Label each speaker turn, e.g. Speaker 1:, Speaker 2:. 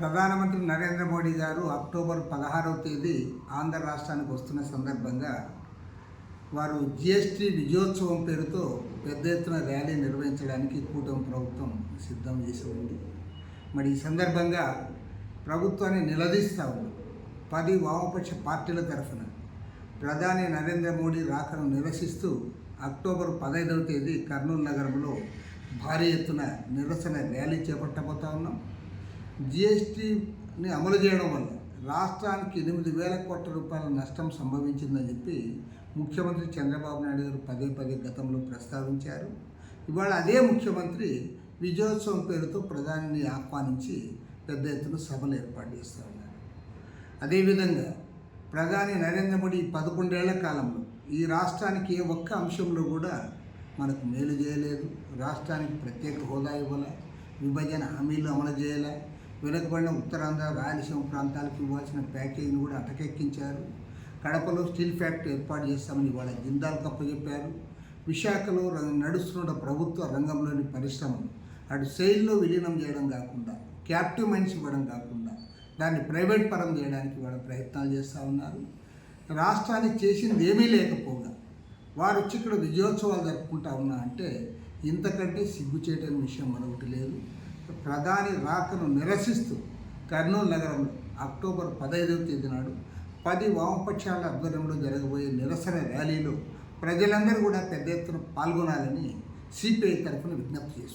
Speaker 1: ప్రధానమంత్రి నరేంద్ర మోడీ గారు అక్టోబర్ పదహారవ తేదీ ఆంధ్ర రాష్ట్రానికి వస్తున్న సందర్భంగా వారు జిఎస్టీ విజయోత్సవం పేరుతో పెద్ద ఎత్తున ర్యాలీ నిర్వహించడానికి కూటమి ప్రభుత్వం సిద్ధం చేసి ఉంది. మరి ఈ సందర్భంగా ప్రభుత్వాన్ని నిలదీస్తూ ఉంది. పది వామపక్ష పార్టీల తరఫున ప్రధాని నరేంద్ర మోడీ రాకను నిరసిస్తూ అక్టోబర్ పదహైదవ తేదీ కర్నూలు నగరంలో భారీ ఎత్తున నిరసన ర్యాలీ చేపట్టబోతా ఉన్నాం. జిఎస్టీని అమలు చేయడం వల్ల రాష్ట్రానికి ఎనిమిది వేల కోట్ల రూపాయల నష్టం సంభవించిందని చెప్పి ముఖ్యమంత్రి చంద్రబాబు నాయుడు గారు పదే పదే గతంలో ప్రస్తావించారు. ఇవాళ అదే ముఖ్యమంత్రి విజయోత్సవం పేరుతో ప్రధానిని ఆహ్వానించి పెద్ద ఎత్తున సభలు ఏర్పాటు చేస్తూ ఉన్నారు. అదేవిధంగా ప్రధాని నరేంద్ర మోడీ పదకొండేళ్ళ కాలంలో ఈ రాష్ట్రానికి ఏ ఒక్క అంశంలో కూడా మనకు మేలు చేయలేదు. రాష్ట్రానికి ప్రత్యేక హోదా ఇవ్వలే విభజన హామీలు అమలు చేయలే వెనుకబడిన ఉత్తరాంధ్ర రాయలసీమ ప్రాంతాలకు ఇవ్వాల్సిన ప్యాకేజీని కూడా అటకెక్కించారు. కడపలో స్టీల్ ఫ్యాక్టరీ ఏర్పాటు చేస్తామని ఇవాళ జిందాల్ కప్పచెప్పారు విశాఖలో నడుస్తున్న ప్రభుత్వ రంగంలోని పరిశ్రమలు అటు సెయిల్లో విలీనం చేయడం కాకుండా క్యాప్టివ్ మైన్స్ ఇవ్వడం కాకుండా దాన్ని ప్రైవేట్ పరం చేయడానికి వాళ్ళ ప్రయత్నాలు చేస్తూ ఉన్నారు. రాష్ట్రానికి చేసింది ఏమీ లేకపోగా వారు వచ్చి ఇక్కడ విజయోత్సవాలు జరుపుకుంటా ఉన్నా అంటే ఇంతకంటే సిగ్గుచేటని విషయం మరొకటి లేదు. ప్రధాని రాకను నిరసిస్తూ కర్నూలు నగరంలో అక్టోబర్ పదహైదవ తేదీ నాడు పది వామపక్షాల ఆధ్వర్యంలో జరగబోయే నిరసన ర్యాలీలో ప్రజలందరూ కూడా పెద్ద ఎత్తున పాల్గొనాలని సిపిఐ తరఫున విజ్ఞప్తి చేస్తుంది